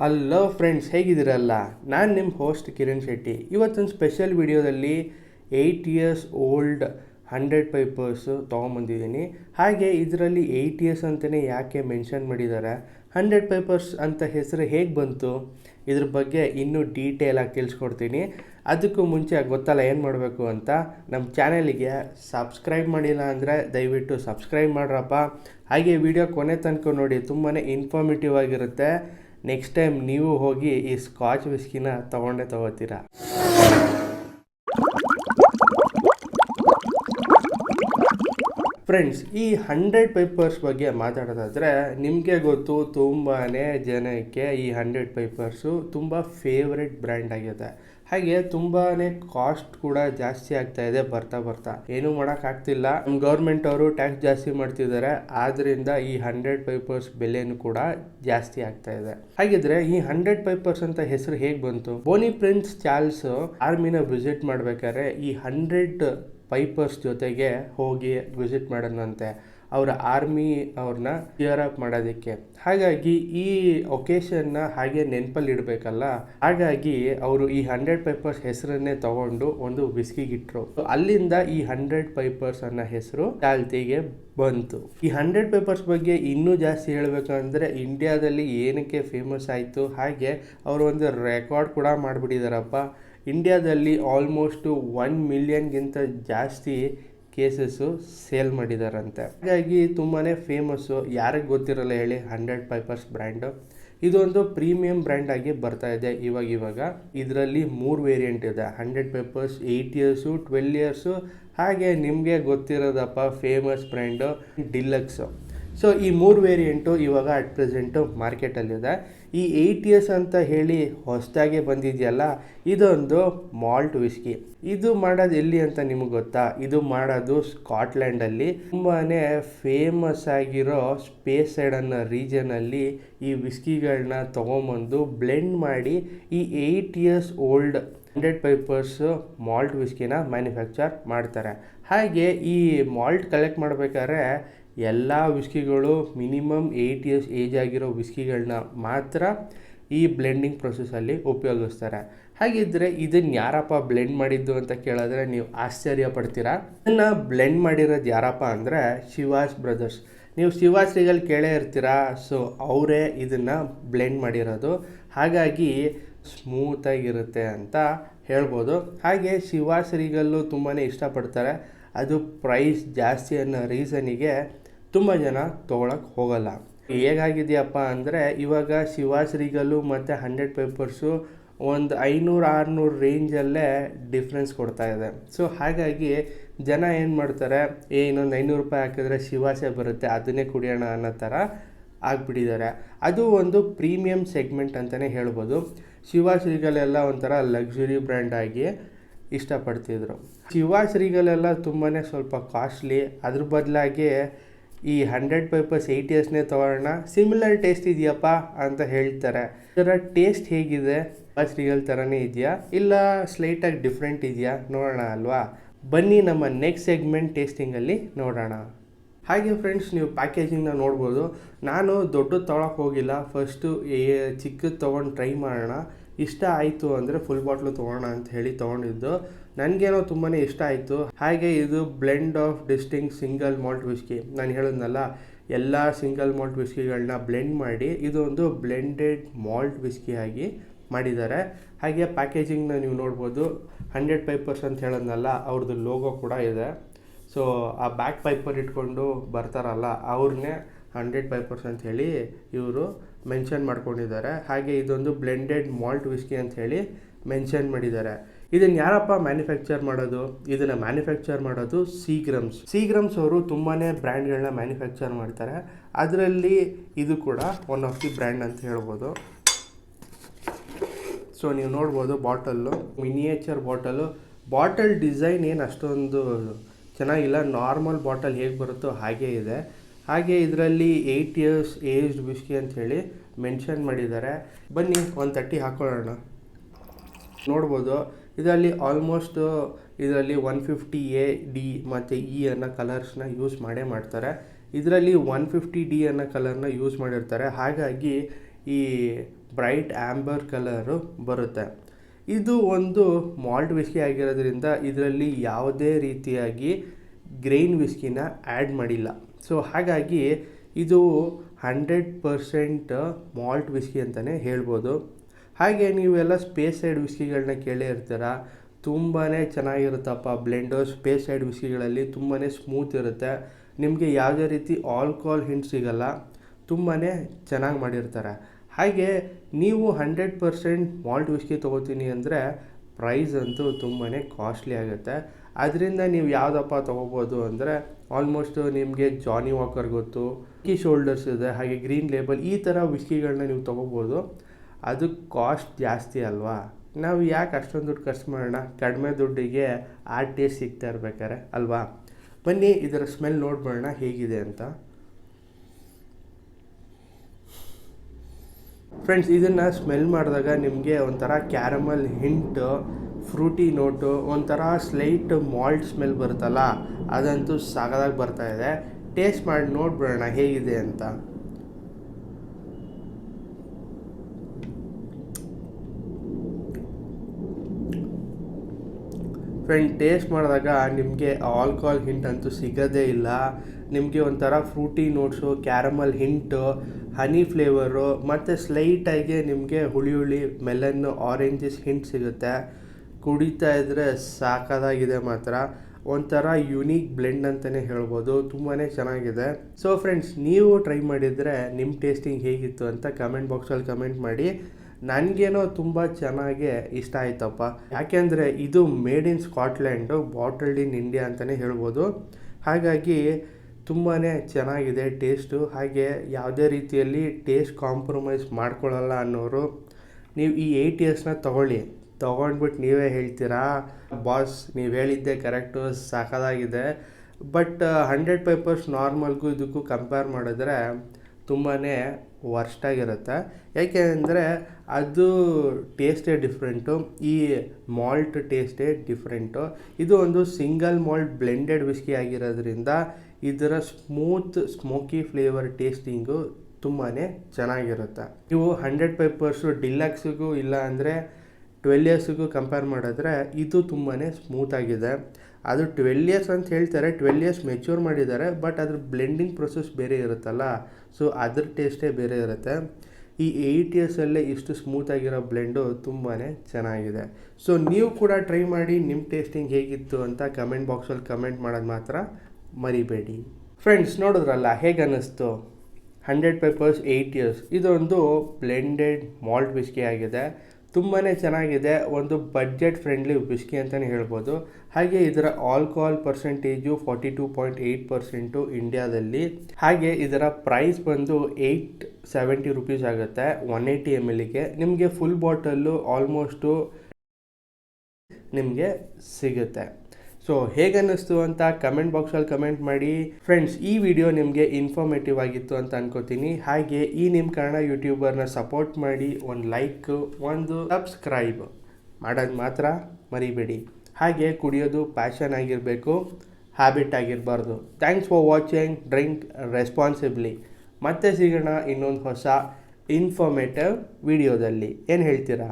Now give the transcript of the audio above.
Hello friends ಹೇಗಿದ್ದೀರಲ್ಲ? ನಾನು ನಿಮ್ಮ host Kiran Shetty. ಇವತ್ತೊಂದು ಸ್ಪೆಷಲ್ ವಿಡಿಯೋದಲ್ಲಿ eight years old Hundred Pipers ತೊಗೊಂಬಂದಿದ್ದೀನಿ ಹಾಗೆ ಇದರಲ್ಲಿ ಏಯ್ಟ್ ಇಯರ್ಸ್ ಅಂತಲೇ ಯಾಕೆ ಮೆನ್ಷನ್ ಮಾಡಿದ್ದಾರೆ ಹಂಡ್ರೆಡ್ ಪೇಪರ್ಸ್ ಅಂತ ಹೆಸರು ಹೇಗೆ ಬಂತು? ಇದ್ರ ಬಗ್ಗೆ ಇನ್ನೂ ಡೀಟೇಲಾಗಿ ತಿಳಿಸ್ಕೊಡ್ತೀನಿ. ಅದಕ್ಕೂ ಮುಂಚೆ ಗೊತ್ತಲ್ಲ ಏನು ಮಾಡಬೇಕು ಅಂತ ನಮ್ಮ ಚಾನಲಿಗೆ ಸಬ್ಸ್ಕ್ರೈಬ್ ಮಾಡಿಲ್ಲ ಅಂದರೆ ದಯವಿಟ್ಟು ಸಬ್ಸ್ಕ್ರೈಬ್ ಮಾಡ್ರಪ್ಪ. ಹಾಗೆ ವಿಡಿಯೋ ಕೊನೆ ತನಕ ನೋಡಿ ತುಂಬಾ ಇನ್ಫಾರ್ಮೇಟಿವ್ ಆಗಿರುತ್ತೆ. ನೆಕ್ಸ್ಟ್ ಟೈಮ್ ನೀವು ಹೋಗಿ ಈ ಸ್ಕಾಚ್ ವಿಸ್ಕಿನ ತೊಗೊಂಡೇ ತಗೋತೀರಾ? ಫ್ರೆಂಡ್ಸ್ ಈ ಹಂಡ್ರೆಡ್ ಪೇಪರ್ಸ್ ಬಗ್ಗೆ ಮಾತಾಡೋದಾದರೆ ನಿಮಗೆ ಗೊತ್ತು ತುಂಬಾ ಜನಕ್ಕೆ ಈ ಹಂಡ್ರೆಡ್ ಪೇಪರ್ಸು ತುಂಬ ಫೇವ್ರೆಟ್ ಬ್ರ್ಯಾಂಡ್ ಆಗಿದೆ. ಹಾಗೆ ತುಂಬಾನೇ ಕಾಸ್ಟ್ ಕೂಡ ಜಾಸ್ತಿ ಆಗ್ತಾ ಇದೆ ಬರ್ತಾ ಬರ್ತಾ. ಏನು ಮಾಡೋಕ್ಕಾಗ್ತಿಲ್ಲ ಆಗ್ತಿಲ್ಲ. ಗೌರ್ಮೆಂಟ್ ಅವರು ಟ್ಯಾಕ್ಸ್ ಜಾಸ್ತಿ ಮಾಡ್ತಿದ್ದಾರೆ. ಆದ್ರಿಂದ ಈ ಹಂಡ್ರೆಡ್ ಪೈಪರ್ಸ್ ಬೆಲೆನೂ ಕೂಡ ಜಾಸ್ತಿ ಆಗ್ತಾ ಇದೆ. ಹಾಗಿದ್ರೆ ಈ ಹಂಡ್ರೆಡ್ ಪೈಪರ್ಸ್ ಅಂತ ಹೆಸರು ಹೇಗೆ ಬಂತು? ಬೋನಿ ಪ್ರಿನ್ಸ್ ಚಾರ್ಲ್ಸ್ ಆರ್ಮಿನ ವಿಸಿಟ್ ಮಾಡ್ಬೇಕಾದ್ರೆ ಈ ಹಂಡ್ರೆಡ್ ಪೈಪರ್ಸ್ ಜೊತೆಗೆ ಹೋಗಿ ವಿಸಿಟ್ ಮಾಡೋಣಂತೆ. ಅವರ ಆರ್ಮಿ ಅವ್ರನ್ನ ಕ್ಲಿಯರ್ ಅಪ್ ಮಾಡೋದಕ್ಕೆ. ಹಾಗಾಗಿ ಈ ಒಕೇಶನ್ನ ಹಾಗೆ ನೆನಪಲ್ಲಿ ಇಡಬೇಕಲ್ಲ ಹಾಗಾಗಿ ಅವರು ಈ ಹಂಡ್ರೆಡ್ ಪೈಪರ್ಸ್ ಹೆಸರನ್ನೇ ತಗೊಂಡು ಒಂದು ಬಿಸ್ಕಿಗಿಟ್ರು. ಅಲ್ಲಿಂದ ಈ ಹಂಡ್ರೆಡ್ ಪೈಪರ್ಸ್ ಅನ್ನೋ ಹೆಸರು ಚಾಲ್ತಿಗೆ ಬಂತು. ಈ ಹಂಡ್ರೆಡ್ ಪೇಪರ್ಸ್ ಬಗ್ಗೆ ಇನ್ನೂ ಜಾಸ್ತಿ ಹೇಳಬೇಕಂದ್ರೆ ಇಂಡಿಯಾದಲ್ಲಿ ಏನಕ್ಕೆ ಫೇಮಸ್ ಆಯಿತು, ಹಾಗೆ ಅವರು ಒಂದು ರೆಕಾರ್ಡ್ ಕೂಡ ಮಾಡಿಬಿಟ್ಟಿದಾರಪ್ಪ. ಇಂಡಿಯಾದಲ್ಲಿ ಆಲ್ಮೋಸ್ಟು ಒನ್ ಮಿಲಿಯನ್ಗಿಂತ ಜಾಸ್ತಿ ಕೇಸಸ್ಸು ಸೇಲ್ ಮಾಡಿದಾರಂತೆ. ಹಾಗಾಗಿ ತುಂಬಾ ಫೇಮಸ್ಸು ಯಾರಿಗೆ ಗೊತ್ತಿರಲ್ಲ ಹೇಳಿ ಹಂಡ್ರೆಡ್ ಪೈಪರ್ಸ್ ಬ್ರ್ಯಾಂಡು ಇದೊಂದು ಪ್ರೀಮಿಯಂ ಬ್ರ್ಯಾಂಡ್ ಆಗಿ ಬರ್ತಾ ಇದೆ ಇವಾಗ ಇವಾಗ. ಇದರಲ್ಲಿ ಮೂರು ವೇರಿಯಂಟ್ ಇದೆ. Hundred Pipers eight years twelve years ಹಾಗೆ ನಿಮಗೆ ಗೊತ್ತಿರೋದಪ್ಪ ಫೇಮಸ್ ಬ್ರ್ಯಾಂಡು ಡಿಲಕ್ಸು ಸೊ ಈ ಮೂರು ವೇರಿಯಂಟು ಇವಾಗ ಅಟ್ ಪ್ರೆಸೆಂಟು ಮಾರ್ಕೆಟಲ್ಲಿದೆ ಈ ಏಯ್ಟ್ ಇಯರ್ಸ್ ಅಂತ ಹೇಳಿ ಹೊಸದಾಗೆ ಬಂದಿದೆಯಲ್ಲ, ಇದೊಂದು ಮಾಲ್ಟ್ ವಿಸ್ಕಿ ಇದು ಮಾಡೋದು ಎಲ್ಲಿ ಅಂತ ನಿಮಗೆ ಗೊತ್ತಾ? ಇದು ಮಾಡೋದು ಸ್ಕಾಟ್ಲ್ಯಾಂಡಲ್ಲಿ ತುಂಬಾ ಫೇಮಸ್ ಆಗಿರೋ ಸ್ಪೇಸ್ ಸೈಡ್ ಅನ್ನೋ ರೀಜನಲ್ಲಿ ಈ ವಿಸ್ಕಿಗಳನ್ನ ತೊಗೊಂಬಂದು ಬ್ಲೆಂಡ್ ಮಾಡಿ ಈ eight years old Hundred Pipers malt ವಿಸ್ಕಿನ manufacture ಮಾಡ್ತಾರೆ. ಹಾಗೆ ಈ ಮಾಲ್ಟ್ ಕಲೆಕ್ಟ್ ಮಾಡಬೇಕಾದ್ರೆ ಎಲ್ಲ ವಿಸ್ಕಿಗಳು ಮಿನಿಮಮ್ ಏಯ್ಟ್ ಇಯರ್ಸ್ ಏಜ್ ಆಗಿರೋ ವಿಸ್ಕಿಗಳನ್ನ ಮಾತ್ರ ಈ ಬ್ಲೆಂಡಿಂಗ್ ಪ್ರೊಸೆಸಲ್ಲಿ ಉಪಯೋಗಿಸ್ತಾರೆ. ಹಾಗಿದ್ದರೆ ಇದನ್ನು ಯಾರಪ್ಪ ಬ್ಲೆಂಡ್ ಮಾಡಿದ್ದು ಅಂತ ಕೇಳಿದ್ರೆ ನೀವು ಆಶ್ಚರ್ಯ ಪಡ್ತೀರಾ? ಇದನ್ನು ಬ್ಲೆಂಡ್ ಮಾಡಿರೋದು ಯಾರಪ್ಪ ಅಂದರೆ ಶಿವಾಸ್ ಬ್ರದರ್ಸ್ ನೀವು ಶಿವಾಶ್ರೀಗಳು ಕೇಳೇ ಇರ್ತೀರಾ? ಸೊ ಅವರೇ ಇದನ್ನು ಬ್ಲೆಂಡ್ ಮಾಡಿರೋದು. ಹಾಗಾಗಿ ಸ್ಮೂತಾಗಿರುತ್ತೆ ಅಂತ ಹೇಳ್ಬೋದು. ಹಾಗೆ ಶಿವಾಶ್ರೀಗಲ್ಲೂ ತುಂಬಾ ಇಷ್ಟಪಡ್ತಾರೆ. ಅದು ಪ್ರೈಸ್ ಜಾಸ್ತಿ ಅನ್ನೋ ರೀಸನಿಗೆ ತುಂಬ ಜನ ತೊಗೊಳಕ್ಕೆ ಹೋಗಲ್ಲ. ಹೇಗಾಗಿದೆಯಪ್ಪ ಅಂದರೆ ಇವಾಗ ಶಿವಾಶ್ರೀಗಲ್ಲೂ ಮತ್ತು ಹಂಡ್ರೆಡ್ ಪೇಪರ್ಸು ಒಂದು ಐನೂರು, ಆರುನೂರು ರೇಂಜಲ್ಲೇ ಡಿಫ್ರೆನ್ಸ್ ಕೊಡ್ತಾ ಇದೆ. ಸೊ ಹಾಗಾಗಿ ಜನ ಏನು ಮಾಡ್ತಾರೆ, ಏ, ಇನ್ನೊಂದು ಐನೂರು ರೂಪಾಯಿ ಹಾಕಿದ್ರೆ ಶಿವಾಸೆ ಬರುತ್ತೆ, ಅದನ್ನೇ ಕುಡಿಯೋಣ ಅನ್ನೋ ಥರ ಆಗಿಬಿಟ್ಟಿದ್ದಾರೆ. ಅದು ಒಂದು ಪ್ರೀಮಿಯಂ ಸೆಗ್ಮೆಂಟ್ ಅಂತಲೇ ಹೇಳ್ಬೋದು. ಶಿವಾಶ್ರೀಗಳೆಲ್ಲ ಒಂಥರ ಲಕ್ಸುರಿ ಬ್ರ್ಯಾಂಡ್ ಆಗಿ ಇಷ್ಟಪಡ್ತಿದ್ರು. ಶಿವಾಶ್ರೀಗಳೆಲ್ಲ ತುಂಬಾ ಸ್ವಲ್ಪ ಕಾಸ್ಟ್ಲಿ ಅದ್ರ ಬದಲಾಗಿ ಈ ಹಂಡ್ರೆಡ್ ಪೇಪರ್ಸ್ ಏಯ್ಟ್ ಇಯರ್ಸ್ನೇ ತೊಗೊಳ್ಳೋಣ. ಸಿಮಿಲರ್ ಟೇಸ್ಟ್ ಇದೆಯಪ್ಪ ಅಂತ ಹೇಳ್ತಾರೆ. ಇದರ ಟೇಸ್ಟ್ ಹೇಗಿದೆ? ಶಿವಾಶ್ರೀಗಳ ಥರನೇ ಇದೆಯಾ? ಇಲ್ಲ ಸ್ಲೈಟಾಗಿ ಡಿಫ್ರೆಂಟ್ ಇದೆಯಾ? ನೋಡೋಣ ಅಲ್ವಾ? ಬನ್ನಿ ನಮ್ಮ ನೆಕ್ಸ್ಟ್ ಸೆಗ್ಮೆಂಟ್ ಟೇಸ್ಟಿಂಗಲ್ಲಿ ನೋಡೋಣ. ಹಾಗೆ ಫ್ರೆಂಡ್ಸ್ ನೀವು ಪ್ಯಾಕೇಜಿಂಗ್ನ ನೋಡ್ಬೋದು. ನಾನು ದೊಡ್ಡದು ತೊಗೊಳಕ್ಕೆ ಹೋಗಿಲ್ಲ. ಫಸ್ಟು ಚಿಕ್ಕದು ತೊಗೊಂಡು ಟ್ರೈ ಮಾಡೋಣ. ಇಷ್ಟ ಆಯಿತು ಅಂದರೆ ಫುಲ್ ಬಾಟ್ಲು ತೊಗೋಣ ಅಂತ ಹೇಳಿ ತೊಗೊಂಡಿದ್ದು. ನನಗೇನೋ ತುಂಬಾ ಇಷ್ಟ ಆಯಿತು. ಹಾಗೆ ಇದು blend of distinct single malt whisky ನಾನು ಹೇಳಿದ್ನಲ್ಲ, ಎಲ್ಲ ಸಿಂಗಲ್ ಮಾಲ್ಟ್ ವಿಸ್ಕಿಗಳನ್ನ ಬ್ಲೆಂಡ್ ಮಾಡಿ ಇದೊಂದು ಬ್ಲೆಂಡೆಡ್ ಮಾಲ್ಟ್ ವಿಸ್ಕಿ ಆಗಿ ಮಾಡಿದ್ದಾರೆ. ಹಾಗೆ ಪ್ಯಾಕೇಜಿಂಗ್ನ ನೀವು ನೋಡ್ಬೋದು. ಹಂಡ್ರೆಡ್ ಪೈಪರ್ಸ್ ಅಂತ ಹೇಳೋದ್ನಲ್ಲ ಅವ್ರದ್ದು ಲೋಗೋ ಕೂಡ ಇದೆ. ಸೊ ಆ ಬ್ಯಾಕ್ ಪೈಪರ್ ಇಟ್ಕೊಂಡು ಬರ್ತಾರಲ್ಲ ಅವ್ರನ್ನೇ ಹಂಡ್ರೆಡ್ ಫೈವ್ ಅಂತ ಹೇಳಿ ಇವರು ಮೆನ್ಷನ್ ಮಾಡ್ಕೊಂಡಿದ್ದಾರೆ. ಹಾಗೆ ಇದೊಂದು ಬ್ಲೆಂಡೆಡ್ ಮಾಲ್ಟ್ ವಿಸ್ಕಿ ಅಂತ ಹೇಳಿ ಮೆನ್ಷನ್ ಮಾಡಿದ್ದಾರೆ. ಇದನ್ನು ಯಾರಪ್ಪ ಮ್ಯಾನುಫ್ಯಾಕ್ಚರ್ ಮಾಡೋದು? ಇದನ್ನು ಮ್ಯಾನುಫ್ಯಾಕ್ಚರ್ ಮಾಡೋದು ಸೀಗ್ರಮ್ಸ್. ಸೀಗ್ರಮ್ಸ್ ಅವರು ತುಂಬಾ ಬ್ರ್ಯಾಂಡ್ಗಳನ್ನ ಮ್ಯಾನುಫ್ಯಾಕ್ಚರ್ ಮಾಡ್ತಾರೆ. ಅದರಲ್ಲಿ ಇದು ಕೂಡ ಒನ್ ಆಫ್ ದಿ ಬ್ರ್ಯಾಂಡ್ ಅಂತ ಹೇಳ್ಬೋದು. ಸೊ ನೀವು ನೋಡ್ಬೋದು bottle, miniature bottle bottle design ಏನು ಅಷ್ಟೊಂದು ಚೆನ್ನಾಗಿಲ್ಲ. ನಾರ್ಮಲ್ ಬಾಟಲ್ ಹೇಗೆ ಬರುತ್ತೋ ಹಾಗೇ ಇದೆ. ಹಾಗೆ ಇದರಲ್ಲಿ ಏಯ್ಟ್ ಇಯರ್ಸ್ ಏಜ್ಡ್ ವಿಸ್ಕಿ ಅಂತ ಹೇಳಿ ಮೆನ್ಷನ್ ಮಾಡಿದ್ದಾರೆ. ಬನ್ನಿ, ಒಂದು ತಟ್ಟಿ ಹಾಕ್ಕೊಳ್ಳೋಣ ನೋಡ್ಬೋದು, ಇದರಲ್ಲಿ ಆಲ್ಮೋಸ್ಟ್ ಇದರಲ್ಲಿ ಒನ್ ಫಿಫ್ಟಿ ಎ ಡಿ ಮತ್ತು ಇ ಅನ್ನೋ ಕಲರ್ಸ್ನ ಯೂಸ್ ಮಾಡೇ ಮಾಡ್ತಾರೆ. ಇದರಲ್ಲಿ ಒನ್ ಫಿಫ್ಟಿ ಡಿ ಅನ್ನೋ ಕಲರ್ನ ಯೂಸ್ ಮಾಡಿರ್ತಾರೆ. ಹಾಗಾಗಿ ಈ ಬ್ರೈಟ್ ಆ್ಯಂಬರ್ ಕಲರು ಬರುತ್ತೆ. ಇದು ಒಂದು ಮಾಲ್ಟ್ ವಿಸ್ಕಿ ಆಗಿರೋದ್ರಿಂದ ಇದರಲ್ಲಿ ಯಾವುದೇ ರೀತಿಯಾಗಿ ಗ್ರೈನ್ ವಿಸ್ಕಿನ ಆ್ಯಡ್ ಮಾಡಿಲ್ಲ. ಸೊ ಹಾಗಾಗಿ ಇದು ಹಂಡ್ರೆಡ್ ಪರ್ಸೆಂಟ್ ಮಾಲ್ಟ್ ವಿಸ್ಕಿ ಅಂತಲೇ ಹೇಳ್ಬೋದು. ಹಾಗೆ ನೀವೆಲ್ಲ ಸ್ಪೇಸ್ ಸೈಡ್ ವಿಸ್ಕಿಗಳನ್ನ ಕೇಳೇ ಇರ್ತೀರ? ತುಂಬಾ ಚೆನ್ನಾಗಿರುತ್ತಪ್ಪ ಬ್ಲೆಂಡೋ ಸ್ಪೇಸ್ ಸೈಡ್ ವಿಸ್ಕಿಗಳಲ್ಲಿ ತುಂಬಾ ಸ್ಮೂತ್ ಇರುತ್ತೆ. ನಿಮಗೆ ಯಾವುದೇ ರೀತಿ ಆಲ್ಕೋಹಾಲ್ ಹಿಂಟ್ ಸಿಗಲ್ಲ. ತುಂಬಾ ಚೆನ್ನಾಗಿ ಮಾಡಿರ್ತಾರೆ. ಹಾಗೆ ನೀವು ಹಂಡ್ರೆಡ್ ಪರ್ಸೆಂಟ್ ಮಾಲ್ಟ್ ವಿಸ್ಕಿ ತೊಗೋತೀನಿ ಅಂದರೆ ಪ್ರೈಸ್ ಅಂತೂ ತುಂಬಾ ಕಾಸ್ಟ್ಲಿ ಆಗುತ್ತೆ. ಅದರಿಂದ ನೀವು ಯಾವುದಪ್ಪ ತೊಗೋಬೋದು ಅಂದರೆ ಆಲ್ಮೋಸ್ಟ್ ನಿಮಗೆ ಜಾನಿ ವಾಕರ್ ಗೊತ್ತು ಕಿ ಶೋಲ್ಡರ್ಸ್ ಇದೆ, ಹಾಗೆ ಗ್ರೀನ್ ಲೇಬಲ್ ಈ ಥರ ವಿಸ್ಕಿಗಳನ್ನ ನೀವು ತೊಗೋಬೋದು. ಅದು ಕಾಸ್ಟ್ ಜಾಸ್ತಿ ಅಲ್ವಾ? ನಾವು ಯಾಕೆ ಅಷ್ಟೊಂದು ದುಡ್ಡು ಖರ್ಚು ಮಾಡೋಣ? ಕಡಿಮೆ ದುಡ್ಡಿಗೆ ಆ ಟೇಸ್ಟ್ ಸಿಗ್ತಾ ಇರ್ಬೇಕಾರೆ ಅಲ್ವಾ? ಬನ್ನಿ, ಇದರ ಸ್ಮೆಲ್ ನೋಡ್ಬೋಣ ಹೇಗಿದೆ ಅಂತ. ಫ್ರೆಂಡ್ಸ್ ಇದನ್ನು ಸ್ಮೆಲ್ ಮಾಡಿದಾಗ ನಿಮಗೆ ಒಂಥರ ಕ್ಯಾರಮಲ್ ಹಿಂಟ್ ಫ್ರೂಟಿ ನೋಟು, ಒಂಥರ ಸ್ಲೈಟ್ ಮಾಲ್ಟ್ ಸ್ಮೆಲ್ ಬರುತ್ತಲ್ಲ, ಅದಂತೂ ಸಾಗದಾಗಿ ಬರ್ತಾ ಇದೆ. ಟೇಸ್ಟ್ ಮಾಡಿ ನೋಡ್ಬಿಡೋಣ ಹೇಗಿದೆ ಅಂತ. ಫ್ರೆಂಡ್, ಟೇಸ್ಟ್ ಮಾಡಿದಾಗ ನಿಮಗೆ ಆಲ್ಕೋಹಾಲ್ ಹಿಂಟ್ ಅಂತೂ ಸಿಗೋದೇ ಇಲ್ಲ. ನಿಮಗೆ ಒಂಥರ fruity notes, caramel hint, honey flavour ಮತ್ತು ಸ್ಲೈಟಾಗಿ ನಿಮಗೆ ಹುಳಿ ಹುಳಿ, ಮೆಲನ್ನು, ಆರೆಂಜಸ್ ಹಿಂಟ್ ಸಿಗುತ್ತೆ. ಕುಡಿತಾ ಇದ್ದರೆ ಸಾಕಾಗಿದೆ ಮಾತ್ರ. ಒಂಥರ ಯುನೀಕ್ ಬ್ಲೆಂಡ್ ಅಂತಲೇ ಹೇಳ್ಬೋದು. ತುಂಬಾ ಚೆನ್ನಾಗಿದೆ. ಸೊ ಫ್ರೆಂಡ್ಸ್ ನೀವು ಟ್ರೈ ಮಾಡಿದರೆ ನಿಮ್ಮ ಟೇಸ್ಟಿಂಗ್ ಹೇಗಿತ್ತು ಅಂತ ಕಮೆಂಟ್ ಬಾಕ್ಸಲ್ಲಿ ಕಮೆಂಟ್ ಮಾಡಿ. ನನಗೇನೋ ತುಂಬ ಚೆನ್ನಾಗಿ ಇಷ್ಟ ಆಯ್ತಪ್ಪ. ಯಾಕೆಂದರೆ ಇದು made in Scotland bottled in India ಅಂತಲೇ ಹೇಳ್ಬೋದು. ಹಾಗಾಗಿ ತುಂಬಾ ಚೆನ್ನಾಗಿದೆ ಟೇಸ್ಟು ಹಾಗೆ ಯಾವುದೇ ರೀತಿಯಲ್ಲಿ ಟೇಸ್ಟ್ ಕಾಂಪ್ರಮೈಸ್ ಮಾಡ್ಕೊಳ್ಳಲ್ಲ ಅನ್ನೋರು. ನೀವು ಈ ಏಯ್ಟ್ ಇಯರ್ಸ್ನ ತೊಗೊಳ್ಳಿ. ತೊಗೊಂಡ್ಬಿಟ್ಟು ನೀವೇ ಹೇಳ್ತೀರಾ? ಬಾಸ್ ನೀವು ಹೇಳಿದ್ದೆ ಕರೆಕ್ಟು ಸಾಕಾಗಿದೆ ಬಟ್ ಹಂಡ್ರೆಡ್ ಪೇಪರ್ಸ್ ನಾರ್ಮಲ್ಗೂ ಇದಕ್ಕೂ ಕಂಪೇರ್ ಮಾಡಿದ್ರೆ ತುಂಬಾ ವರ್ಸ್ಟಾಗಿರುತ್ತೆ ಯಾಕೆ ಅಂದರೆ ಅದು ಟೇಸ್ಟೇ ಡಿಫ್ರೆಂಟು ಈ ಮಾಲ್ಟ್ ಟೇಸ್ಟೇ ಡಿಫ್ರೆಂಟು ಇದು ಒಂದು ಸಿಂಗಲ್ ಮಾಲ್ಟ್ ಬ್ಲೆಂಡೆಡ್ ವಿಸ್ಕಿ ಆಗಿರೋದ್ರಿಂದ ಇದರ ಸ್ಮೂತ್ ಸ್ಮೋಕಿ ಫ್ಲೇವರ್ ಟೇಸ್ಟಿಂಗು ತುಂಬಾ ಚೆನ್ನಾಗಿರುತ್ತೆ. ನೀವು ಹಂಡ್ರೆಡ್ ಪೇಪರ್ಸು ಡಿಲಕ್ಸಿಗೂ ಇಲ್ಲ ಅಂದರೆ ಟ್ವೆಲ್ ಇಯರ್ಸಿಗೂ ಕಂಪೇರ್ ಮಾಡಿದ್ರೆ ಇದು ತುಂಬಾ ಸ್ಮೂತಾಗಿದೆ ಅದು ಟ್ವೆಲ್ ಇಯರ್ಸ್ ಅಂತ ಹೇಳ್ತಾರೆ ಟ್ವೆಲ್ ಇಯರ್ಸ್ ಮೆಚ್ಯೂರ್ ಮಾಡಿದ್ದಾರೆ ಬಟ್ ಅದ್ರ ಬ್ಲೆಂಡಿಂಗ್ ಪ್ರೊಸೆಸ್ ಬೇರೆ ಇರುತ್ತಲ್ಲ. ಸೊ ಅದ್ರ ಟೇಸ್ಟೇ ಬೇರೆ ಇರುತ್ತೆ. ಈ ಏಯ್ಟ್ ಇಯರ್ಸಲ್ಲೇ ಇಷ್ಟು ಸ್ಮೂತಾಗಿರೋ ಬ್ಲೆಂಡು ತುಂಬಾ ಚೆನ್ನಾಗಿದೆ. ಸೊ ನೀವು ಕೂಡ ಟ್ರೈ ಮಾಡಿ ನಿಮ್ಮ ಟೇಸ್ಟಿಂಗ್ ಹೇಗಿತ್ತು ಅಂತ ಕಮೆಂಟ್ ಬಾಕ್ಸಲ್ಲಿ ಕಮೆಂಟ್ ಮಾಡೋದು ಮಾತ್ರ ಮರಿಬೇಡಿ. ಫ್ರೆಂಡ್ಸ್ ನೋಡಿದ್ರಲ್ಲ ಹೇಗೆ ಅನ್ನಿಸ್ತು ಹಂಡ್ರೆಡ್ ಪೇಪರ್ಸ್ ಏಯ್ಟ್ ಇಯರ್ಸ್ ಇದೊಂದು ಬ್ಲೆಂಡೆಡ್ ಮಾಲ್ಟ್ ವಿಸ್ಕಿ ಆಗಿದೆ. ತುಂಬಾ ಚೆನ್ನಾಗಿದೆ. ಒಂದು ಬಡ್ಜೆಟ್ ಫ್ರೆಂಡ್ಲಿ ವಿಸ್ಕಿ ಅಂತಲೇ ಹೇಳ್ಬೋದು. ಹಾಗೆ ಇದರ alcohol percentage forty two point eight percent ಇಂಡಿಯಾದಲ್ಲಿ. ಹಾಗೆ ಇದರ ಪ್ರೈಸ್ ಬಂದು ಏಯ್ಟ್ ಸೆವೆಂಟಿ ರುಪೀಸ್ ಆಗುತ್ತೆ ಒನ್ ಏಯ್ಟಿ ಎಂ ಎಲ್ಗೆ ನಿಮಗೆ ಫುಲ್ ಬಾಟಲ್ಲು ಆಲ್ಮೋಸ್ಟು ನಿಮಗೆ ಸಿಗುತ್ತೆ. ಸೊ ಹೇಗನ್ನಿಸ್ತು ಅಂತ ಕಮೆಂಟ್ ಬಾಕ್ಸಲ್ಲಿ ಕಮೆಂಟ್ ಮಾಡಿ. ಫ್ರೆಂಡ್ಸ್ ಈ ವಿಡಿಯೋ ನಿಮಗೆ ಇನ್ಫಾರ್ಮೇಟಿವ್ ಆಗಿತ್ತು ಅಂತ ಅನ್ಕೋತೀನಿ. ಹಾಗೆ ಈ ನಿಮ್ಮ ಕನ್ನಡ ಯೂಟ್ಯೂಬರ್ನ ಸಪೋರ್ಟ್ ಮಾಡಿ, ಒಂದು ಲೈಕ್ ಒಂದು ಸಬ್ಸ್ಕ್ರೈಬ್ ಮಾಡೋದು ಮಾತ್ರ ಮರಿಬೇಡಿ. ಹಾಗೆ ಕುಡಿಯೋದು ಪ್ಯಾಷನ್ ಆಗಿರಬೇಕು habit ಆಗಿರಬಾರ್ದು. Thanks for watching drink responsibly ಮತ್ತೆ ಸಿಗೋಣ ಇನ್ನೊಂದು ಹೊಸ ಇನ್ಫಾರ್ಮೇಟಿವ್ ವಿಡಿಯೋದಲ್ಲಿ ಏನು ಹೇಳ್ತೀರಾ?